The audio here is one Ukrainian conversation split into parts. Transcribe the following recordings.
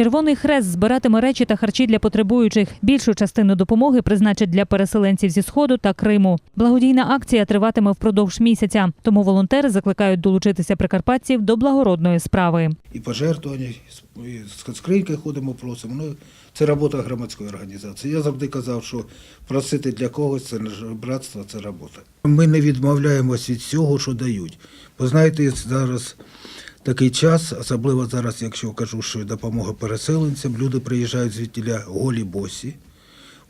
Червоний хрест збиратиме речі та харчі для потребуючих. Більшу частину допомоги призначить для переселенців зі сходу та Криму. Благодійна акція триватиме впродовж місяця. Тому волонтери закликають долучитися прикарпатців до благородної справи. і пожертвування, і з скринькою ходимо, просимо. Ну, це робота громадської організації. Я завжди казав, що просити для когось це не братство, це робота. Ми не відмовляємось від цього, що дають. Бо знаєте, зараз такий час, особливо зараз, якщо кажу, що допомога переселенцям, люди приїжджають звідтіля голі босі.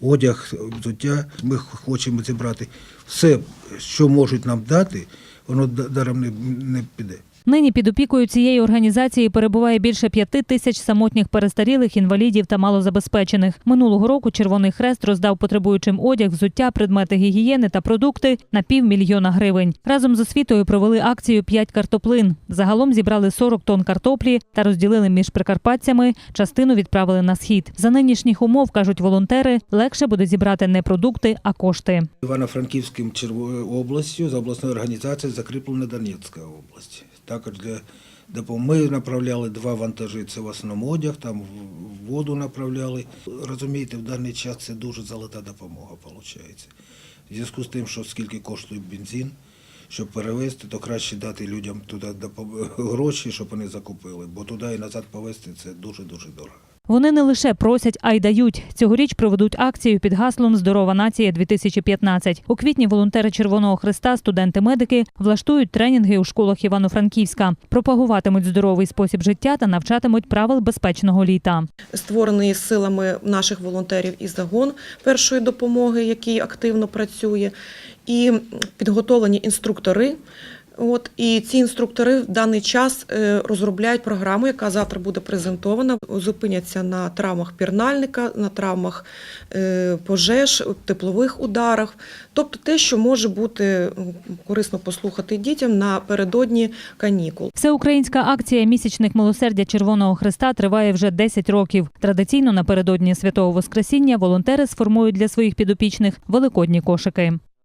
Одяг, взуття, ми хочемо зібрати все, що можуть нам дати, воно даром не, піде. Нині під опікою цієї організації перебуває більше п'яти тисяч самотніх перестарілих, інвалідів та малозабезпечених. Минулого року Червоний Хрест роздав потребуючим одяг, взуття, предмети гігієни та продукти на півмільйона гривень. Разом з освітою провели акцію «П'ять картоплин. Загалом зібрали 40 тонн картоплі та розділили між прикарпатцями. Частину відправили на схід. За нинішніх умов кажуть волонтери, легше буде зібрати не продукти, а кошти. Івано-Франківським областю за обласною організацією закріплена Донецька область. Також для допомоги направляли два вантажі. Це в основному одяг, там воду направляли. Розумієте, в даний час це дуже золота допомога виходить. В зв'язку з тим, що скільки коштує бензин, щоб перевезти, то краще дати людям туди гроші, щоб вони закупили, бо туди і назад повезти це дуже-дуже дорого. Вони не лише просять, а й дають. Цьогоріч проведуть акцію під гаслом Здорова нація 2015 У квітні волонтери Червоного Христа, студенти-медики влаштують тренінги у школах Івано-Франківська, пропагуватимуть здоровий спосіб життя та навчатимуть правил безпечного літа. створений силами наших волонтерів і загон першої допомоги, який активно працює, і підготовлені інструктори. От і ці інструктори в даний час е, розробляють програму, яка завтра буде презентована. Зупиняться на травмах пірнальника, на травмах е, пожеж, теплових ударах, тобто те, що може бути корисно послухати дітям напередодні канікул. Всеукраїнська акція Місячник милосердя Червоного Христа триває вже 10 років. Традиційно напередодні святого Воскресіння волонтери сформують для своїх підопічних великодні кошики.